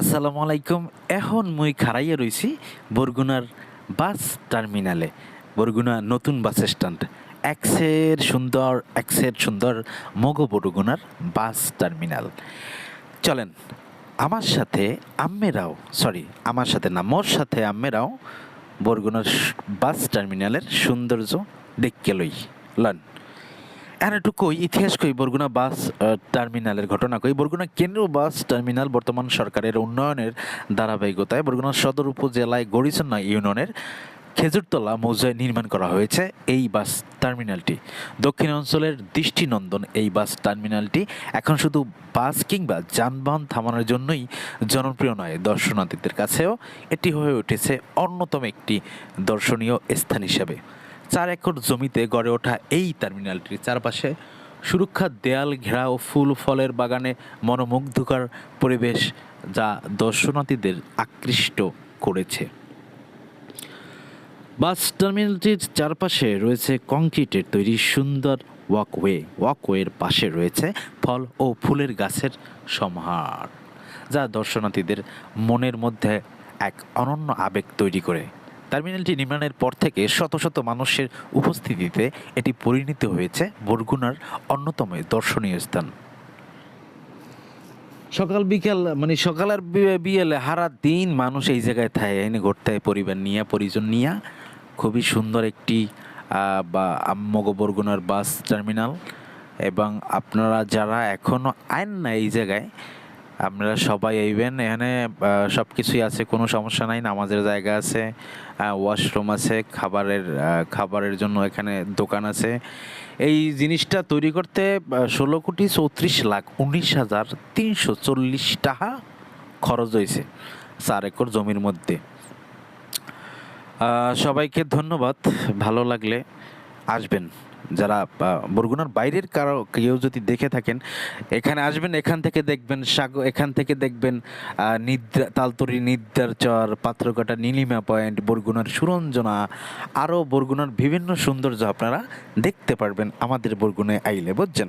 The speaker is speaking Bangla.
আসসালামু আলাইকুম। এখন মুই খারাইয়া রয়েছি বরগুনার বাস টার্মিনালে। বরগুনা নতুন বাস স্ট্যান্ড। এক্সের সুন্দর এক্সের সুন্দর মগ বরগুনার বাস টার্মিনাল। চলেন, আমার সাথে আম্মেরাও সরি আমার সাথে না, মোর সাথে আম্মেরাও বরগুনার বাস টার্মিনালের সৌন্দর্য দেখকে লই। লন। আর একটু কই, ইতিহাস কই, বরগুনা বাস টার্মিনালের ঘটনা কই? বরগুনা কেন্দ্রীয় বাস টার্মিনাল বর্তমান সরকারের উন্নয়নের ধারাবাহিকতায় বরগুনা সদর উপজেলায় গড়িচন্না ইউনিয়নের খেজুরতলা মৌজায় নির্মাণ করা হয়েছে এই বাস টার্মিনালটি দক্ষিণ অঞ্চলের দৃষ্টিনন্দন এই বাস টার্মিনালটি এখন শুধু বাস কিংবা যানবাহন থামানোর জন্যই জনপ্রিয় নয়, দর্শনার্থীদের কাছেও এটি হয়ে উঠেছে অন্যতম একটি দর্শনীয় স্থান হিসেবে। চার একর জমিতে গড়ে ওঠা এই টার্মিনালটির চারপাশে সুরক্ষা দেয়াল ঘেরা ও ফুল, ফলের বাগানে মনোমুগ্ধকর পরিবেশ যা দর্শনার্থীদের আকৃষ্ট করেছে। বাস টার্মিনালটির চারপাশে রয়েছে কংক্রিটের তৈরি সুন্দর ওয়াকওয়ে ওয়াকওয়ের পাশে রয়েছে ফল ও ফুলের গাছের সমাহার, যা দর্শনার্থীদের মনের মধ্যে এক অনন্য আবেগ তৈরি করে। টার্মিনালটি নির্মাণের পর থেকে শত শত মানুষের উপস্থিতিতে এটি পরিণত হয়েছে বরগুনার অন্যতম দর্শনীয় স্থান। সকাল বিকাল মানে সকাল আর বিকেলে হারা দিন মানুষ এই জায়গায় থাকে এনে ঘুরতে, পরিবার নিয়ে, পরিজন নিয়ে। খুবই সুন্দর একটি বা, আম্মগ বরগুনার বাস টার্মিনাল। এবং আপনারা যারা এখনও আইন না এই জায়গায় আপনারা সবাই আইবেন এখানে সব কিছুই আছে, কোনো সমস্যা নাই, নামাজের জায়গা আছে ওয়াশরুম আছে, খাবারের খাবারের জন্য এখানে দোকান আছে। এই জিনিসটা তৈরি করতে ষোলো কোটি চৌত্রিশ লাখ উনিশ হাজার তিনশো চল্লিশ টাকা খরচ হয়েছে চার একর জমির মধ্যে। সবাইকে ধন্যবাদ, ভালো লাগলে। আসবেন। যারা বরগুনার বাইরের কারও, কেউ যদি দেখে থাকেন, এখানে আসবেন, এখান থেকে দেখবেন সাগর এখান থেকে দেখবেন নিদ্রা, তালতরি, নিদ্রার চর পাত্রকাটা নীলিমা পয়েন্ট, বরগুনার সুরঞ্জনা, আরও বরগুনার বিভিন্ন সৌন্দর্য আপনারা দেখতে পারবেন। আমাদের বরগুনায় আইলে বুঝছেন।